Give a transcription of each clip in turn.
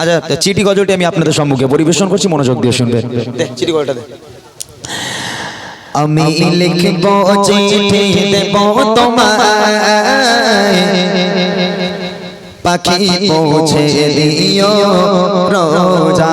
আচ্ছা চিঠি গজলটি আমি আপনাদের সম্মুখে পরিবেশন করছি মনোযোগ দিয়ে শুনবেন। দে, গজলটা দে। আমি লিখব চিঠি দেব তোমায়। পাখি পৌঁছে দিও রোজা।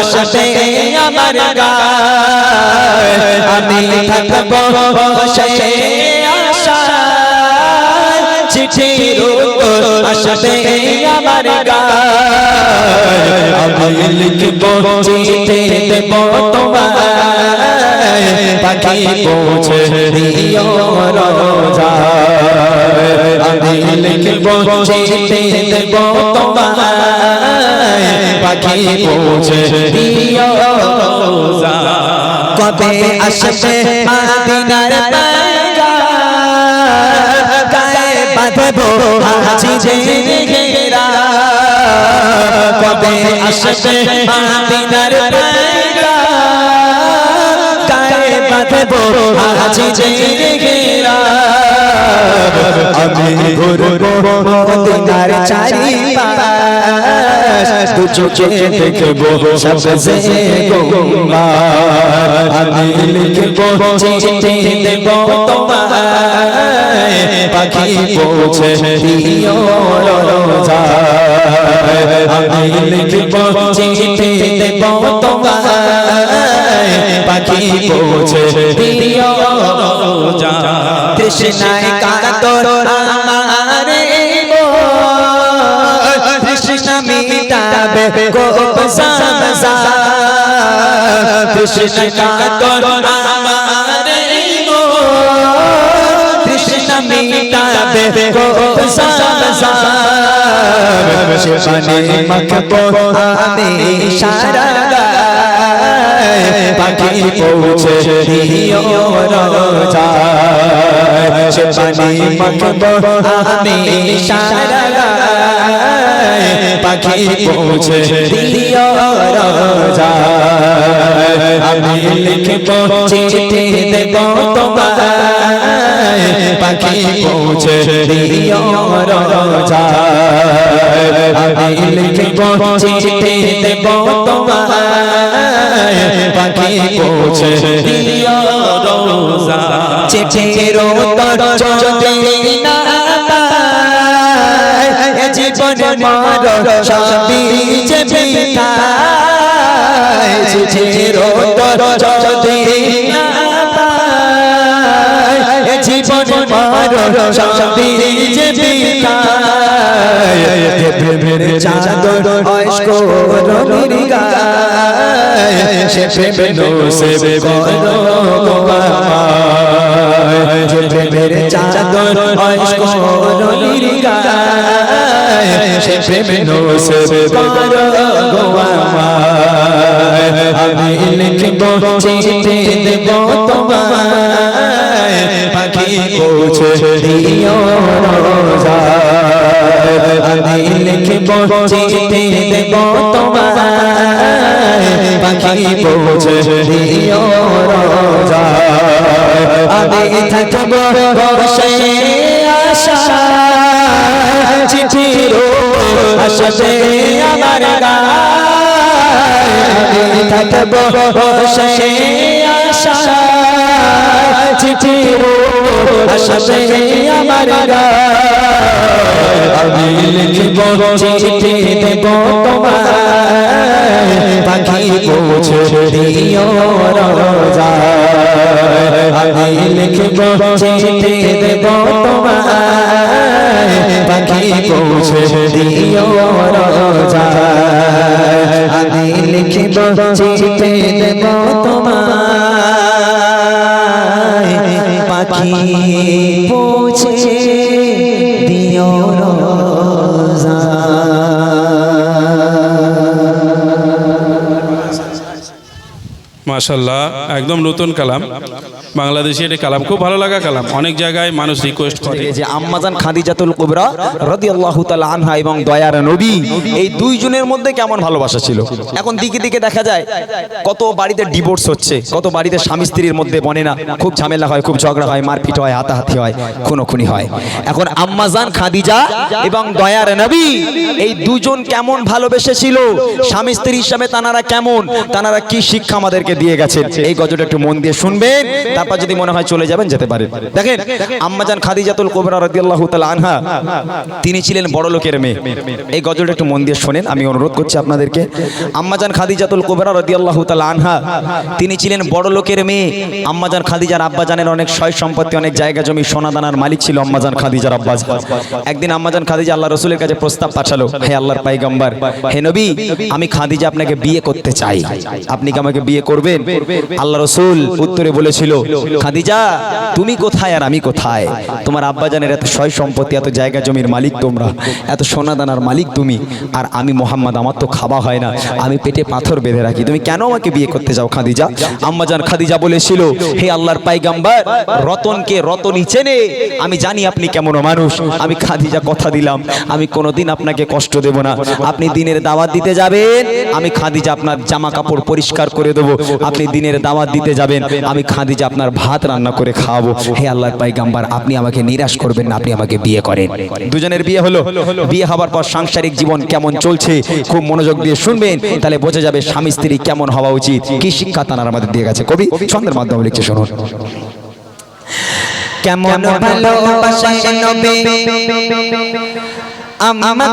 আসতে আমার আমি থাকব বসে আমি লিখব চিঠি দেব তোমায়। পাখি পৌঁছে দিও। কবে আসবে মাদিনার পায়গা গায়ে বাঁধবো হাজি ঘেরা কবে আসবে মাদিনার পায়গা গায়ে বাঁধবো হাজি ঘেরা আমি ঘুরবো মদিনার চারিপাশ। দু চোখে দেখব সবসে গোমার। আমি লিখব চিঠি দেব তোমায়। পাখি পৌঁছে দিও রোজা। আমি লিখব চিঠি দেব তোমায়। পাখি পৌঁছে দিও রোজা। কৃষ্ণায় কাতর আমারে কৃষ্ণ মিটাবে গোপ সামসা কৃষ্ণ কাতর আমারে কৃষ্ণ মিটাবে গোপ সামসা শিবানী মখবো আমি সারা পাখি পৌঁছে দিও রোজা শিবানী মখবো, আমি সারা পাখি পৌঁছে দিও রোজা আমি লিখব, চিঠি দেব তোমায়, পাখি পৌঁছে আমি লিখব, চিঠি দেব তোমায় পাখি পৌঁছে দিও রোজা। চিঠির উত্তর যদি না জীবন মর সবই যে বিকায় চিঠির উত্তর যদি না জীবন মর সবই যে বিকায় প্রেমের চাদর প্রেম সে আমি লিখব চিঠি চিঠি দেব তোমায় পাখি পৌঁছে দিও রোজা। আমি থাকব বর্ষে আশা, চিঠির আসবে আমার আমি থাকব বসে আশা। চিঠির আসবে আমার আমি লিখব চিঠি দেব তোমায়। পাখি পৌঁছে দিও রোজা। আমি লিখব চিঠি দেব তোমায়। পাখি পৌঁছে দিও রোজা। আমি লিখিব চিঠি দেব তোমায়। পাখি পৌঁছে দিও মাশাল্লাহ একদম নতুন কালাম। বাংলাদেশি এটা কালাম। খুব ভালো লাগা কালাম। অনেক জায়গায় মানুষ রিকোয়েস্ট করে। যে আম্মাজান খাদিজাতুল কুবরা রাদিয়াল্লাহু তাআলা আনহা এবং দয়ার নবী, এই দুইজনের মধ্যে কেমন ভালোবাসা ছিল? এখন দিকে দিকে দেখা যায়, কত বাড়িতে ডিভোর্স হচ্ছে, কত বাড়িতে স্বামী স্ত্রীর মধ্যে বনে না, খুব ঝামেলা হয়, খুব ঝগড়া হয়, মারপিট হয়, হাতাহাতি হয়, খুনোখুনি হয়। এখন আম্মাজান খাদিজা এবং দয়ার নবী, এই দুজন কেমন ভালোবেসেছিল? স্বামী স্ত্রী হিসাবে তানারা কেমন? তানারা কি শিক্ষা আমাদেরকে দিয়ে গেছেন? এই গজটা একটু মন দিয়ে শুনবেন। তারপর যদি মনে হয় চলে যাবেন, যেতে পারেন। দেখেন আম্মাজান খাদিজাতুল কোবরা রাদিয়াল্লাহু তাআলা আনহা, তিনি ছিলেন বড় লোকের মেয়ে। এই গজলটা একটু মন দিয়ে শোনেন, আমি অনুরোধ করছি আপনাদেরকে। আম্মাজান খাদিজাতুল কোবরা রাদিয়াল্লাহু তাআলা আনহা, তিনি ছিলেন বড় লোকের মেয়ে। আম্মাজান খাদিজার আব্বাজানের অনেক সয় সম্পত্তি, অনেক জায়গা জমি, সোনা দানার মালিক ছিল আম্মাজান খাদিজার আব্বাজ একদিন আম্মাজান খাদিজা আল্লাহ রসুলের কাছে প্রস্তাব পাঠালো, হে আল্লাহর পাইগাম্বার, হে নবী, আমি খাদিজা আপনাকে বিয়ে করতে চাই। আপনি কি আমাকে বিয়ে করবেন? আল্লাহ রসুল উত্তরে বলেছিল খাদিজা, তুমি কোথায় আর আমি কোথায়? তোমার আব্বাজানের এত সয় সম্পত্তি, এত জায়গা জমির মালিক তোমরা, এত সোনা দানার মালিক তুমি, আর আমি মোহাম্মদ, আমার তো খাওয়া হয় না, আমি পেটে পাথর বেঁধে রাখি। তুমি কেন আমাকে বিয়ে করতে যাও, খাদিজা? আম্মাজান খাদিজা বলেছিল, হে আল্লাহর পাইগাম্বার, রতনকে রতনই চেনে, আমি জানি আপনি কেমন মানুষ, আমি খাদিজা কথা দিলাম, আমি কোনোদিন আপনাকে কষ্ট দেব না, আপনি দিনের দাওয়াত দিতে যাবেন, আমি খাদিজা আপনার জামা কাপড় পরিষ্কার করে দেবো, আপনি দিনের দাওয়াত দিতে যাবেন, আমি খাদিজা আপনার ভাত রান্না করে খাওয়াবো। হে আল্লাহর পাইগাম্বার আপনি আমাকে নিরাশ করবেন না আপনি আমাকে বিয়ে করেন। দুজনের বিয়ে হলো। বিয়ে হওয়ার পর সাংসারিক জীবন কেমন চলছে খুব মনোযোগ দিয়ে শুনবেন তাহলে বোঝা যাবে স্বামী স্ত্রী কেমন হওয়া উচিত। কি শিক্ষা তানার আমাদের দিয়ে গেছে? কবি ছন্দের মাধ্যমে লিখছে শুনুন। কেমন নবে?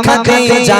খাদিজা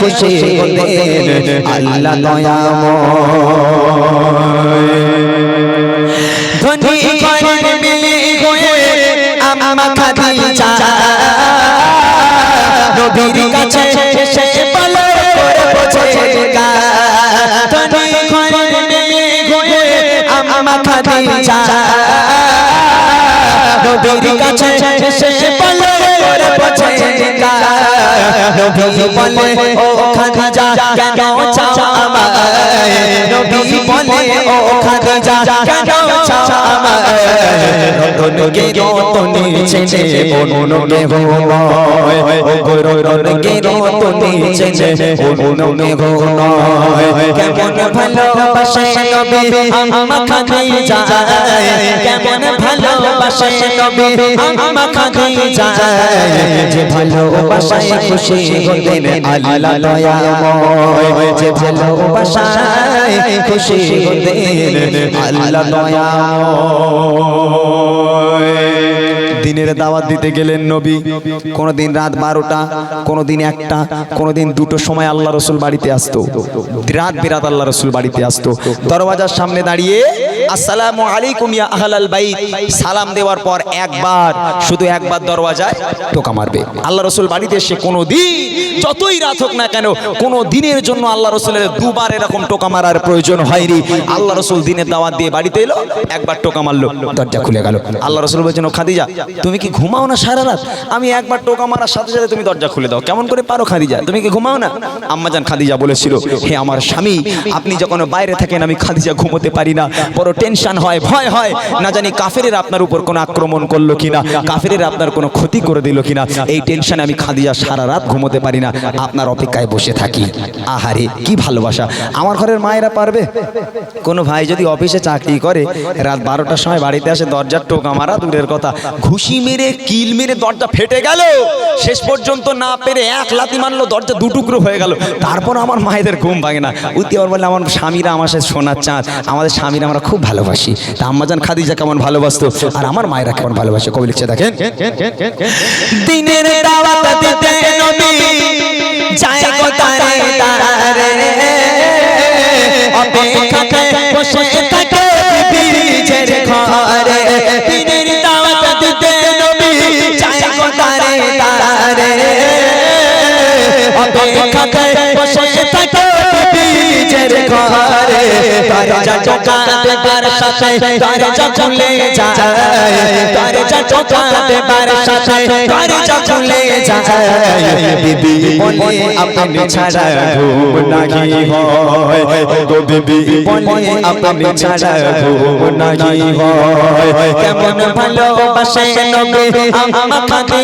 খুশি হতেন আল্লাহ দয়াময়। ধনী ঘরের মেয়ে হয়ে আম্মা খাদিজা নবীর কাছে সে বলে বোঝেগা ধনী ঘরের মেয়ে হয়ে আম্মা খাদিজা নবীর কাছে সে বলে নবী বলে ও খাদিজা কেন নবী বলে ও খাদিজা কেন চাও রতনকে রতনে চেনে অন্যকে হয় ও রতনকে রতনে চেনে অন্যকে হয় কেমন ভালোবাসে নবী আমা খাদিজা কেমন ভালোবাসে নবী আমা খাদিজা যে ভালোবাসায় খুশি হতেন আল্লাহ দয়াময় যে ভালোবাসায় খুশি আল্লাহ দিনের দাওয়াত দিতে গেলেন নবী কোনো দিন রাত বারোটা কোনো দিন একটা, কোনোদিন দুটো সময় আল্লাহ রসুল বাড়িতে আসতো। রাত বিরাত আল্লাহ রসুল বাড়িতে আসতো। দরওয়াজার সামনে দাঁড়িয়ে আসসালামু আলাইকুম ইয়া আহলাল বাইত। সালাম দেওয়ার পর একবার, শুধু একবার দরওয়াজায় টোকা মারবে। আল্লাহ রসুল বাড়িতে এসে কোনো দিন যতই রাত হোক না কেন, কোনো দিনের জন্য আল্লাহ রসুলের দুবার এরকম টোকা মারার প্রয়োজন হয়নি। আল্লাহ রসুল দিনের দাওয়াত দিয়ে বাড়িতে এলো, একবার টোকা মারলো, দরজা খুলে গেল। আল্লাহ রসুল বলছেন, ও খাদিজা, তুমি কি ঘুমাও না সারা রাত? আমি একবার টোকা মারার সাথে সাথে তুমি দরজা খুলে দাও। কেমন করে পারো খাদিজা? তুমি কি ঘুমাও না? আম্মাজান খাদিজা বলেছিল, হে আমার স্বামী, আপনি যখন বাইরে থাকেন, আমি খাদিজা ঘুমোতে পারি না। বড় টেনশন হয়, ভয় হয়। না জানি কাফেরের আপনার উপর কোনো আক্রমণ করল কিনা, কাফেরের আপনার কোনো ক্ষতি করে দিল কিনা। এই টেনশনে আমি খাদিজা সারা রাত ঘুমোতে পারি না। আপনার অপেক্ষায় বসে থাকি। আহারে, কি ভালোবাসা। আমার ঘরের মায়েরা পারবে? কোনো ভাই যদি অফিসে চাকরি করে, রাত বারোটার সময় বাড়িতে আসে, দরজার টোকা মারা দূরের কথা। ঘুষি মেরে, কিল মেরে দরজা ফেটে গেল। শেষ পর্যন্ত না পেরে এক লাতি মারলো, দরজা দুটুকরো হয়ে গেল। তারপর আমার মায়েদের ঘুম ভাঙে না। আবার বলে, আমার স্বামীরা আমার সাথে সোনার চাঁদ। আমাদের স্বামীরা আমরা খুব খুব ভালোবাসি। তা আম্মাজান খাদিজা কেমন ভালোবাসতো? আর আমার মায়েরা কেমন ভালোবাসে? কবি লিখছে দেখেন। Oh, oh, oh. ঘরে দরজা টোকা দেবার সাথে দরজা খুলে যায়। দরজা টোকা দেবার সাথে দরজা খুলে যায়। বিবি বলে আপনি ছাড়া ঘুম নাহি হয়। গো বিবি বলে আপনি ছাড়া ঘুম নাহি হয়। কেমন ভালোবাসে নবে আমা খাদি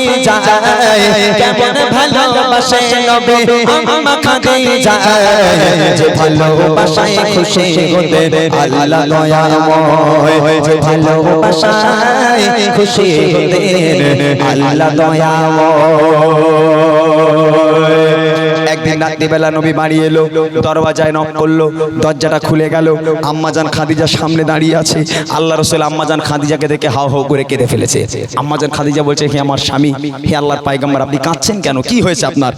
কেমন ভালোবাসে নবে আমা খাদি যে ভালোবাসায় খুশি হতে আল্লাহ দয়াময়। ভালোবাসায় খুশি হতে একদিন রাত্রিবেলা নবী বাড়ি এলো, দরওয়াজায় নক করল, দরজাটা খুলে গেল আম্মাজান খাদিজা সামনে দাঁড়িয়ে আছে। আল্লাহ রসুল আম্মাজান খাদিজাকে দেখে হাও হাও করে কেঁদে ফেলেছে। আম্মাজান খাদিজা বলছে, হে আমার স্বামী, হে আল্লাহর পাইগাম্বার আপনি কাঁদছেন কেন? কি হয়েছে আপনার?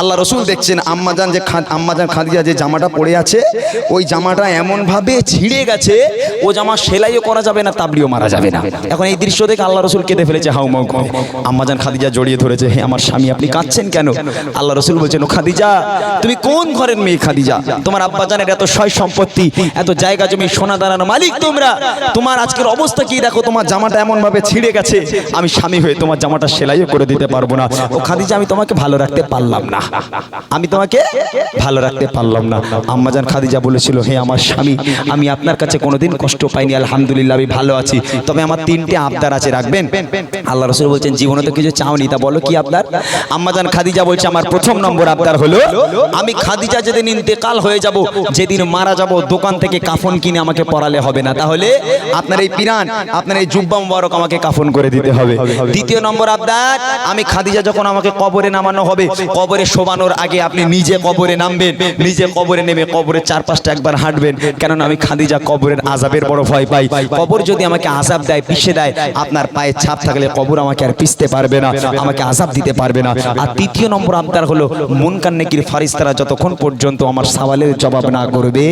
আল্লাহ রসুল দেখছেন আম্মাজান যে আম্মাজান খাদিজা যে জামাটা পরে আছে, ওই জামাটা এমন ভাবে ছিঁড়ে গেছে, ও জামা সেলাইও করা যাবে না তাবলিও মারা যাবে না। এখন এই দৃশ্য দেখে আল্লাহ রসুল কেঁদে ফেলেছে হাউ মাউ করে। আম্মাজান খাদিজা জড়িয়ে ধরেছে, হে আমার স্বামী, আপনি কাঁদছেন কেন? আল্লাহ রসুল বলছেন, ও খাদিজা তুমি কোন ঘরের মেয়ে খাদিজা? তোমার আব্বাজানের এত সয় সম্পত্তি, এত জায়গা জমি, সোনা দাঁড়ানো মালিক তোমরা। তোমার আজকের অবস্থা কি দেখো? তোমার জামাটা এমন ভাবে ছিঁড়ে গেছে। আমি স্বামী হয়ে তোমার জামাটা সেলাইও করে দিতে পারব না। ও খাদিজা, আমি তোমাকে ভালো রাখতে পারলাম না। আমি তোমাকে ভালো রাখতে পারলাম না। আম্মাজান খাদিজা বলেছিল, হে আমার স্বামী, আমি আপনার কাছে কোনোদিন কষ্ট পাইনি। আলহামদুলিল্লাহ, আমি ভালো আছি। তবে আমার তিনটে আবদার আছে, রাখবেন? আল্লাহ রসুল বলছেন, জীবনে তো কিছু চাওনি, তা বলো কি আবদার আম্মাজান খাদিজা বলছে, আমার প্রথম নম্বর আবদার হলো আমি খাদিজা যেদিন ইন্তেকাল হয়ে যাব যেদিন মারা যাব দোকান থেকে কাফন কিনে আমাকে পরালে হবে না। তাহলে আপনার এই পিরান আপনার এই জুব্বা মুবারক আমাকে কাফন করে দিতে হবে দ্বিতীয় নম্বর আবদার আমি খাদিজা যখন আমাকে কবরে নামানো হবে কবরে শোবানোর আগে আপনি নিজে কবরে নামবেন নিজে কবরে নেমে কবরের চারপাশটা একবার হাঁটবেন কেননা আমি খাদিজা কবরের আজাবের বড় ভয় পাই। কবর যদি আমাকে আজাব দেয় পিষে দেয় আপনার পায়ে ছাপ থাকলে কবর আমাকে আর পিষতে পারবে না আমাকে আজাব দিতে পারবে না। আর তৃতীয় নম্বর আবদার হলো মুনকান নেকির ফারিস্তারা যতক্ষণ পর্যন্ত আমার সওয়ালের জবাব না করবে,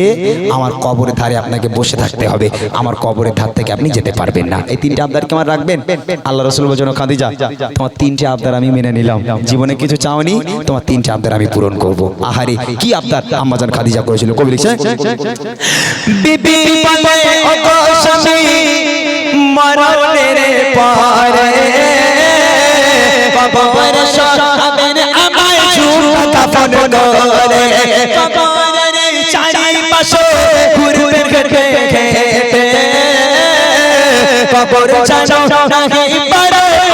আমার কবরের ধারে আপনাকে বসে থাকতে হবে। আমার কবরের ধার থেকে আপনি যেতে পারবেন না। এই তিনটে আবদার আমার রাখবেন? আল্লাহ রসুল বলছেন খাদিজা, তোমার তিনটে আবদার আমি মেনে নিলাম। জীবনে কিছু চাওনি, তোমার তিনটে আবদার আমি পূরণ করব। আহারে, কি আবদার আম্মাজান খাদিজা করেছিল? কবি লিখছে বিবি ও গো মরণের পরে সহাবেন আমায় কাফন করে। কবরের চারিপাশে ঘুরবে খেতে কবর জানো নাহি পারে।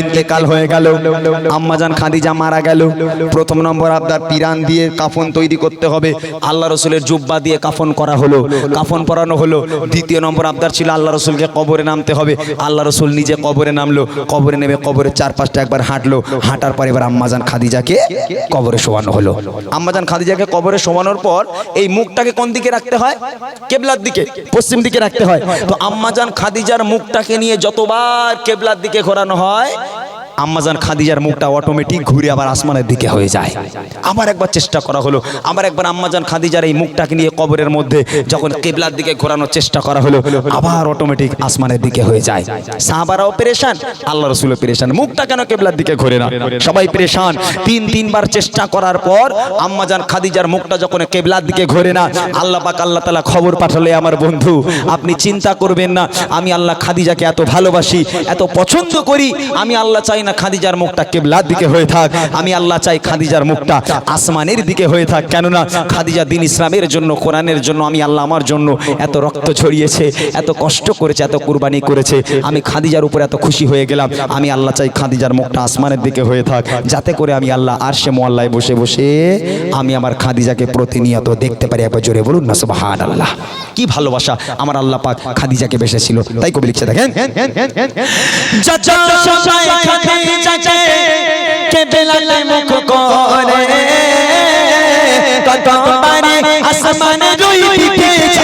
ইন্তেকাল হয়ে গেল। আম্মাজান খাদিজা মারা গেল। প্রথম নম্বর আপনার পিরান দিয়ে কাফন তৈরি করতে হবে। আল্লাহ রসুলের জুব্বা দিয়ে কাফন করা হলো। কাফন পরানো হলো। দ্বিতীয় নম্বর আপনার ছিল আল্লাহ রসুলকে কবরে নামতে হবে। আল্লাহ রসুল নিজে কবরে নামলো। কবরে নেমে কবরের চারপাশটা একবার হাঁটলো। হাঁটার পর এবার আম্মাজান খাদিজাকে কবরে শোয়ানো হলো। আম্মাজান খাদিজাকে কবরে শোয়ানোর পর এই মুখটাকে কোন দিকে রাখতে হয়? কেবলার দিকে, পশ্চিম দিকে রাখতে হয়। তো আম্মাজান খাদিজার মুখটাকে নিয়ে যতবার কেবলার দিকে ঘোরানো হয় আম্মাজান খাদিজার মুখটা অটোমেটিক ঘুরে আবার আসমানের দিকে হয়ে যায়। আবার একবার চেষ্টা করা হলো। আবার একবার আম্মাজান খাদিজার এই মুখটাকে নিয়ে কবরের মধ্যে যখন কেবলার দিকে ঘোরানোর চেষ্টা করা হলো, আবার অটোমেটিক আসমানের দিকে হয়ে যায়। সাহাবারাও পেরেশান, আল্লাহ রসুলও পেরেশান। মুখটা কেন কেবলার দিকে ঘোরে না? সবাই পেরেশান। তিন, তিনবার চেষ্টা করার পর আম্মাজান খাদিজার মুখটা যখন কেবলার দিকে ঘোরে না, আল্লাহ পাক আল্লাহ তালা খবর পাঠালে, আমার বন্ধু, আপনি চিন্তা করবেন না। আমি আল্লাহ খাদিজাকে এত ভালোবাসি, এত পছন্দ করি। আমি আল্লাহ চাই না খাদিজার মুখটা কেবলার দিকে হয়ে থাক আমি আল্লাহ চাই খাদিজার মুখটা আসমানের দিকে হয়ে থাক কেননা খাদিজা দিন ইসলামের জন্য কোরআনের জন্য আমি আল্লাহ আমার জন্য এত রক্ত ছড়িয়েছে এত কষ্ট করেছে এত কুরবানি করেছে আমি খাদিজার উপর এত খুশি হয়ে গেলাম আমি আল্লাহ চাই খাদিজার মুখটা আসমানের দিকে হয়ে থাক যাতে করে আমি আল্লাহ আর সে মোয়াল্লায় বসে বসে আমি আমার খাদিজাকে প্রতিনিয়ত দেখতে পারি একবার জোরে বলুন না সুবহান আল্লাহ কি ভালোবাসা আমার আল্লাহ পাক খাদিজাকে বেসেছিল তাই কবি লিখছে দেখেন খাদিজাকে কেবলাতে মুখ করে। কত পারে আসমানে চাইছে ভোরে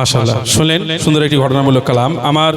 মাসাল্লাহ শুনলেন? সুন্দর একটি ঘটনামূলক কালাম। আমার